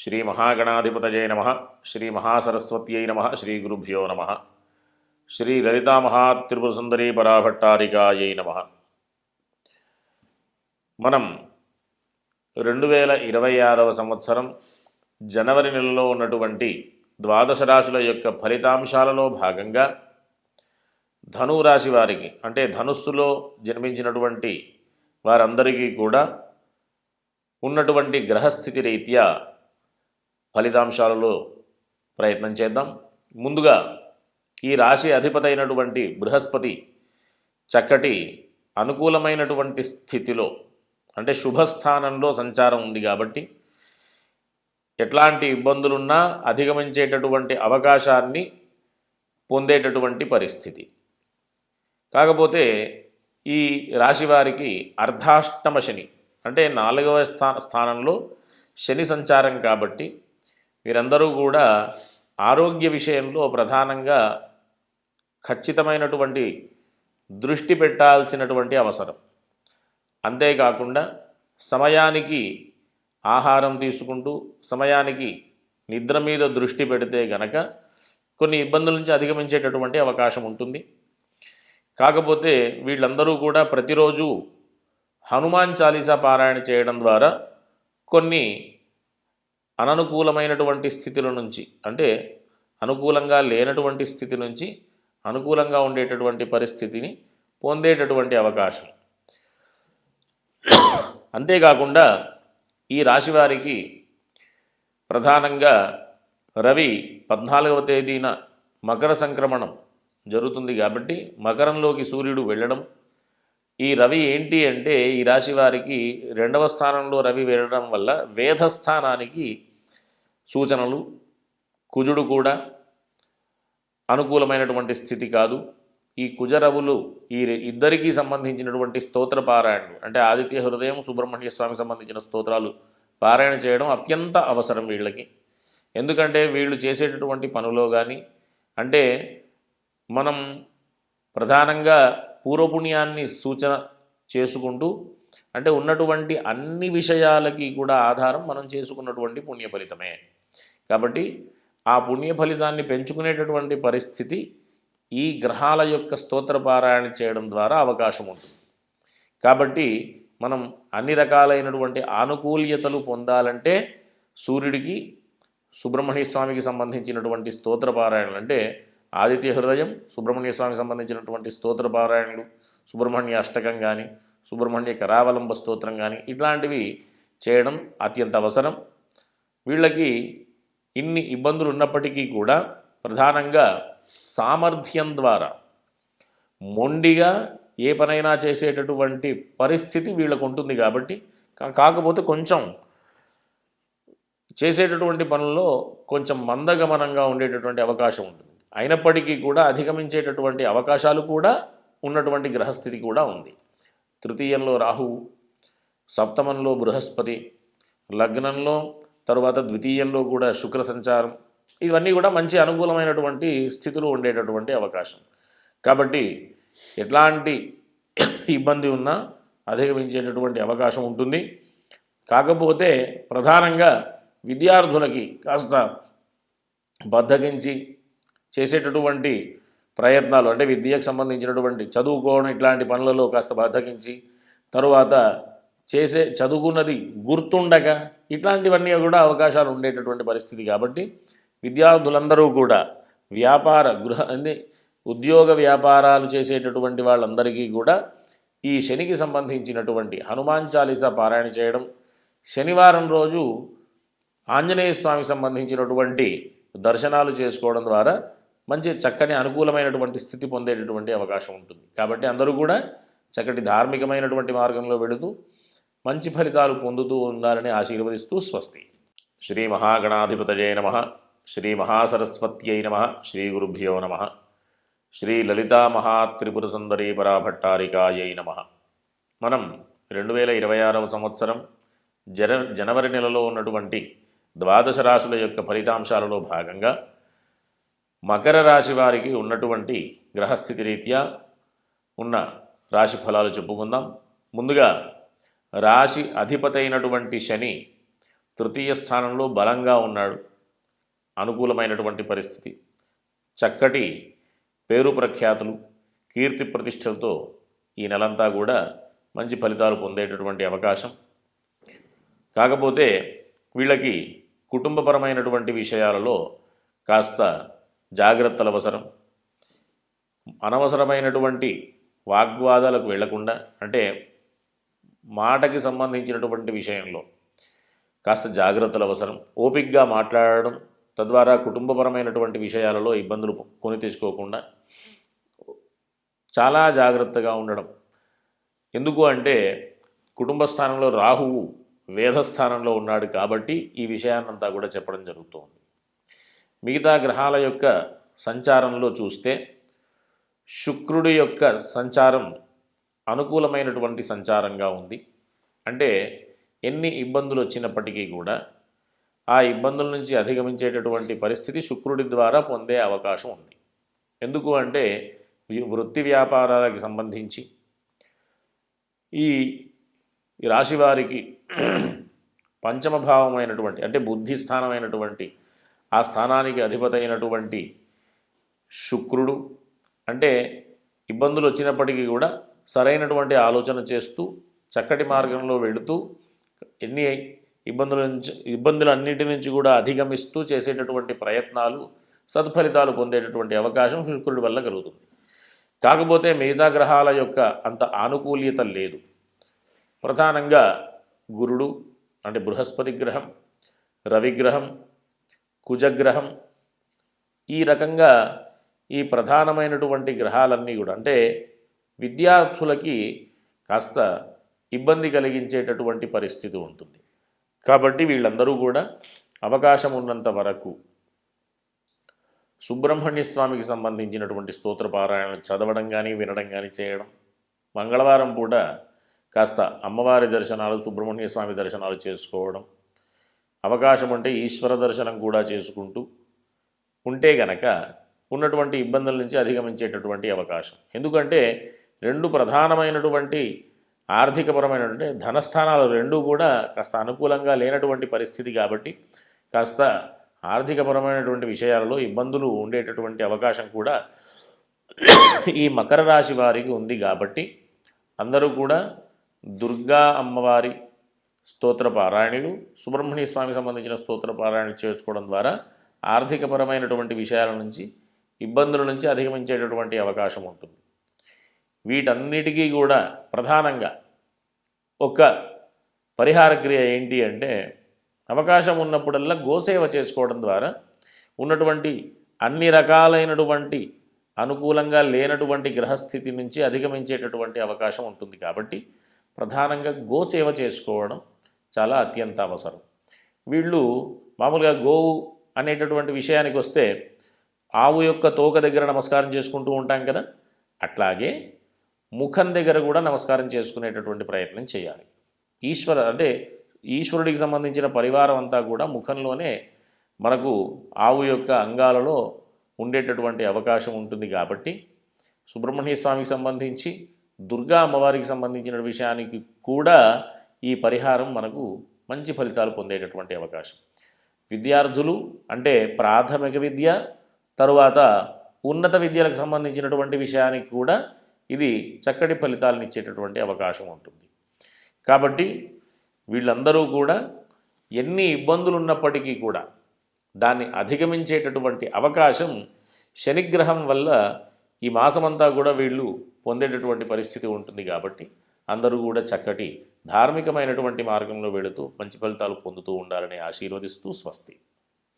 శ్రీ మహాగణాధిపతయే నమ శ్రీ మహాసరస్వత్యై నమ శ్రీ గురుభ్యో నమ. శ్రీ లలితామహాత్రిపురసుందరీ పరాభట్టారికాయై నమ. మనం రెండు వేల ఇరవై ఆరవ సంవత్సరం జనవరి నెలలో ఉన్నటువంటి ద్వాదశ రాశుల యొక్క ఫలితాంశాలలో భాగంగా ధనురాశి వారికి అంటే ధనుస్సులో జన్మించినటువంటి వారందరికీ కూడా ఉన్నటువంటి గ్రహస్థితి రీత్యా ఫలితాంశాలలో ప్రయత్నం చేద్దాం. ముందుగా ఈ రాశి అధిపతి అయినటువంటి బృహస్పతి చక్కటి అనుకూలమైనటువంటి స్థితిలో అంటే శుభస్థానంలో సంచారం ఉంది కాబట్టి ఎట్లాంటి ఇబ్బందులున్నా అధిగమించేటటువంటి అవకాశాన్ని పొందేటటువంటి పరిస్థితి. కాకపోతే ఈ రాశి వారికి అర్ధాష్టమ శని అంటే నాలుగవ స్థా స్థానంలో శని సంచారం కాబట్టి వీరందరూ కూడా ఆరోగ్య విషయంలో ప్రధానంగా ఖచ్చితమైనటువంటి దృష్టి పెట్టాల్సినటువంటి అవసరం. అంతేకాకుండా సమయానికి ఆహారం తీసుకుంటూ సమయానికి నిద్ర మీద దృష్టి పెడితే గనక కొన్ని ఇబ్బందుల నుంచి అధిగమించేటటువంటి అవకాశం ఉంటుంది. కాకపోతే వీళ్ళందరూ కూడా ప్రతిరోజు హనుమాన్ చాలీసా పారాయణ చేయడం ద్వారా కొన్ని అననుకూలమైనటువంటి స్థితుల నుంచి అంటే అనుకూలంగా లేనటువంటి స్థితి నుంచి అనుకూలంగా ఉండేటటువంటి పరిస్థితిని పొందేటటువంటి అవకాశం. అంతేకాకుండా ఈ రాశి వారికి ప్రధానంగా రవి పద్నాలుగవ తేదీన మకర సంక్రమణం జరుగుతుంది కాబట్టి మకరంలోకి సూర్యుడు వెళ్ళడం ఈ రవి ఏంటి అంటే ఈ రాశి వారికి రెండవ స్థానంలో రవి వెళ్ళడం వల్ల వేధస్థానానికి సూచనలు కుజుడు కూడా అనుకూలమైనటువంటి స్థితి కాదు. ఈ కుజరవులు ఈ ఇద్దరికీ సంబంధించినటువంటి స్తోత్ర పారాయణలు అంటే ఆదిత్య హృదయం సుబ్రహ్మణ్య స్వామి సంబంధించిన స్తోత్రాలు పారాయణ చేయడం అత్యంత అవసరం వీళ్ళకి. ఎందుకంటే వీళ్ళు చేసేటటువంటి పనులో కానీ అంటే మనం ప్రధానంగా పూర్వపుణ్యాన్ని సూచన చేసుకుంటూ అంటే ఉన్నటువంటి అన్ని విషయాలకి కూడా ఆధారం మనం చేసుకున్నటువంటి పుణ్య ఫలితమే కాబట్టి ఆ పుణ్య ఫలితాన్ని పెంచుకునేటటువంటి పరిస్థితి ఈ గ్రహాల యొక్క స్తోత్రపారాయణ చేయడం ద్వారా అవకాశం ఉంటుంది. కాబట్టి మనం అన్ని రకాలైనటువంటి ఆనుకూల్యతలు పొందాలంటే సూర్యుడికి సుబ్రహ్మణ్య స్వామికి సంబంధించినటువంటి స్తోత్రపారాయణలు అంటే ఆదిత్య హృదయం సుబ్రహ్మణ్య స్వామికి సంబంధించినటువంటి స్తోత్రపారాయణలు సుబ్రహ్మణ్య అష్టకం కానీ సుబ్రహ్మణ్య కరావలంబ స్తోత్రం కానీ ఇట్లాంటివి చేయడం అత్యంత అవసరం. వీళ్ళకి ఇన్ని ఇబ్బందులు ఉన్నప్పటికీ కూడా ప్రధానంగా సామర్థ్యం ద్వారా మొండిగా ఏ పనైనా చేసేటటువంటి పరిస్థితి వీళ్ళకు ఉంటుంది కాబట్టి కాకపోతే కొంచెం చేసేటటువంటి పనుల్లో కొంచెం మందగమనంగా ఉండేటటువంటి అవకాశం ఉంటుంది. అయినప్పటికీ కూడా అధిగమించేటటువంటి అవకాశాలు కూడా ఉన్నటువంటి గ్రహస్థితి కూడా ఉంది. తృతీయంలో రాహువు సప్తమంలో బృహస్పతి లగ్నంలో తరువాత ద్వితీయంలో కూడా శుక్ర సంచారం. ఇవన్నీ కూడా మంచి అనుకూలమైనటువంటి స్థితిలో ఉండేటటువంటి అవకాశం. కాబట్టి ఎట్లాంటి ఇబ్బంది ఉన్నా అధిగమించేటటువంటి అవకాశం ఉంటుంది. కాకపోతే ప్రధానంగా విద్యార్థులకి కాస్త బద్ధగించి చేసేటటువంటి ప్రయత్నాలు అంటే విద్యకు సంబంధించినటువంటి చదువుకోవడం ఇట్లాంటి పనులలో కాస్త బద్ధగించి తరువాత చేసే చదువుకున్నది గుర్తుండగా ఇట్లాంటివన్నీ కూడా అవకాశాలు ఉండేటటువంటి పరిస్థితి కాబట్టి విద్యార్థులందరూ కూడా వ్యాపార గృహ ఉద్యోగ వ్యాపారాలు చేసేటటువంటి వాళ్ళందరికీ కూడా ఈ శనికి సంబంధించినటువంటి హనుమాన్ చాలీసా పారాయణ చేయడం శనివారం రోజు ఆంజనేయ స్వామికి సంబంధించినటువంటి దర్శనాలు చేసుకోవడం ద్వారా మంచి చక్కని అనుకూలమైనటువంటి స్థితి పొందేటటువంటి అవకాశం ఉంటుంది. కాబట్టి అందరూ కూడా చక్కటి ధార్మికమైనటువంటి మార్గంలో వెళుతూ మంచి ఫలితాలు పొందుతూ ఉండాలని ఆశీర్వదిస్తూ స్వస్తి. శ్రీ మహాగణాధిపతయే నమ. శ్రీ మహాసరస్వత్యై నమ. శ్రీ గురుభ్యో నమ. శ్రీ లలితా మహాత్రిపుర సుందరీ పరాభట్టారికాయై నమ. మనం రెండు వేల ఇరవై ఆరవ సంవత్సరం జన జనవరి నెలలో ఉన్నటువంటి ద్వాదశ రాశుల యొక్క ఫలితాంశాలలో భాగంగా మకర రాశి వారికి ఉన్నటువంటి గ్రహస్థితి రీత్యా ఉన్న రాశి ఫలాలు చెప్పుకుందాం. ముందుగా రాశి అధిపతైనటువంటి శని తృతీయ స్థానంలో బలంగా ఉన్నాడు. అనుకూలమైనటువంటి పరిస్థితి. చక్కటి పేరు ప్రఖ్యాతులు కీర్తి ప్రతిష్టలతో ఈ నెలంతా కూడా మంచి ఫలితాలు పొందేటటువంటి అవకాశం. కాకపోతే వీళ్ళకి కుటుంబపరమైనటువంటి విషయాలలో కాస్త జాగ్రత్తలు అవసరం. అనవసరమైనటువంటి వాగ్వాదాలకు వెళ్ళకుండా అంటే మాటకి సంబంధించినటువంటి విషయంలో కాస్త జాగ్రత్తలు అవసరం. ఓపిక్గా మాట్లాడడం తద్వారా కుటుంబపరమైనటువంటి విషయాలలో ఇబ్బందులు కొని తీసుకోకుండా చాలా జాగ్రత్తగా ఉండడం. ఎందుకు అంటే కుటుంబ స్థానంలో రాహువు వేధస్థానంలో ఉన్నాడు కాబట్టి ఈ విషయాన్నంతా కూడా చెప్పడం జరుగుతోంది. మిగతా గ్రహాల యొక్క సంచారంలో చూస్తే శుక్రుడి యొక్క సంచారం అనుకూలమైనటువంటి సంచారంగా ఉంది. అంటే ఎన్ని ఇబ్బందులు వచ్చినప్పటికీ కూడా ఆ ఇబ్బందుల నుంచి అధిగమించేటటువంటి పరిస్థితి శుక్రుడి ద్వారా పొందే అవకాశం ఉంది. ఎందుకు అంటే వృత్తి వ్యాపారాలకు సంబంధించి ఈ రాశివారికి రాశి వారికి పంచమ భావమైనటువంటి అంటే బుద్ధి స్థానమైనటువంటి ఆ స్థానానికి అధిపతైనటువంటి శుక్రుడు అంటే ఇబ్బందులు వచ్చినప్పటికీ కూడా సరైనటువంటి ఆలోచన చేస్తూ చక్కటి మార్గంలో వెళుతూ ఎన్ని ఇబ్బందుల నుంచి ఇబ్బందులన్నిటి నుంచి కూడా అధిగమిస్తూ చేసేటటువంటి ప్రయత్నాలు సత్ఫలితాలు పొందేటటువంటి అవకాశం శుక్రుడి వల్ల కలుగుతుంది. కాకపోతే మిగతా గ్రహాల యొక్క అంత ఆనుకూల్యత లేదు. ప్రధానంగా గురుడు అంటే బృహస్పతి గ్రహం రవిగ్రహం కుజగ్రహం ఈ రకంగా ఈ ప్రధానమైనటువంటి గ్రహాలన్నీ కూడా అంటే విద్యార్థులకి కాస్త ఇబ్బంది కలిగించేటటువంటి పరిస్థితి ఉంటుంది. కాబట్టి వీళ్ళందరూ కూడా అవకాశం ఉన్నంత వరకు సుబ్రహ్మణ్య స్వామికి సంబంధించినటువంటి స్తోత్ర పారాయణ చదవడం కానీ వినడం కానీ చేయడం మంగళవారం పూట కాస్త అమ్మవారి దర్శనాలు సుబ్రహ్మణ్య స్వామి దర్శనాలు చేసుకోవడం అవకాశం ఉంటే ఈశ్వర దర్శనం కూడా చేసుకుంటూ ఉంటే గనక ఉన్నటువంటి ఇబ్బందుల నుంచి అధిగమించేటటువంటి అవకాశం. ఎందుకంటే రెండు ప్రధానమైనటువంటి ఆర్థికపరమైనటువంటి ధనస్థానాలు రెండు కూడా కాస్త అనుకూలంగా లేనటువంటి పరిస్థితి కాబట్టి కాస్త ఆర్థికపరమైనటువంటి విషయాలలో ఇబ్బందులు ఉండేటటువంటి అవకాశం కూడా ఈ మకర రాశి వారికి ఉంది కాబట్టి అందరూ కూడా దుర్గా అమ్మవారి స్తోత్ర పారాయణులు సుబ్రహ్మణ్య స్వామికి సంబంధించిన స్తోత్ర పారాయణ చేసుకోవడం ద్వారా ఆర్థికపరమైనటువంటి విషయాల నుంచి ఇబ్బందుల నుంచి అధిగమించేటటువంటి అవకాశం ఉంటుంది. వీటన్నిటికీ కూడా ప్రధానంగా ఒక పరిహార క్రియ ఏంటి అంటే అవకాశం ఉన్నప్పుడల్లా గోసేవ చేసుకోవడం ద్వారా ఉన్నటువంటి అన్ని రకాలైనటువంటి అనుకూలంగా లేనటువంటి గ్రహస్థితి నుంచి అధిగమించేటటువంటి అవకాశం ఉంటుంది కాబట్టి ప్రధానంగా గోసేవ చేసుకోవడం చాలా అత్యంత అవసరం. వీళ్ళు మామూలుగా గోవు అనేటటువంటి విషయానికి వస్తే ఆవు యొక్క తోక దగ్గర నమస్కారం చేసుకుంటూ ఉంటాం కదా. అట్లాగే ముఖం దగ్గర కూడా నమస్కారం చేసుకునేటటువంటి ప్రయత్నం చేయాలి. ఈశ్వర అంటే ఈశ్వరుడికి సంబంధించిన పరివారం అంతా కూడా ముఖంలోనే మనకు ఆవు యొక్క అంగాలలో ఉండేటటువంటి అవకాశం ఉంటుంది కాబట్టి సుబ్రహ్మణ్య స్వామికి సంబంధించి దుర్గా అమ్మవారికి సంబంధించిన విషయానికి కూడా ఈ పరిహారం మనకు మంచి ఫలితాలు పొందేటటువంటి అవకాశం. విద్యార్థులు అంటే ప్రాథమిక విద్య తరువాత ఉన్నత విద్యలకు సంబంధించినటువంటి విషయానికి కూడా ఇది చక్కటి ఫలితాలను ఇచ్చేటటువంటి అవకాశం ఉంటుంది. కాబట్టి వీళ్ళందరూ కూడా ఎన్ని ఇబ్బందులు ఉన్నప్పటికీ కూడా దాన్ని అధిగమించేటటువంటి అవకాశం శనిగ్రహం వల్ల ఈ మాసమంతా కూడా వీళ్ళు పొందేటటువంటి పరిస్థితి ఉంటుంది కాబట్టి అందరూ కూడా చక్కటి ధార్మికమైనటువంటి మార్గంలో వెళుతూ మంచి ఫలితాలు పొందుతూ ఉండాలని ఆశీర్వదిస్తూ స్వస్తి.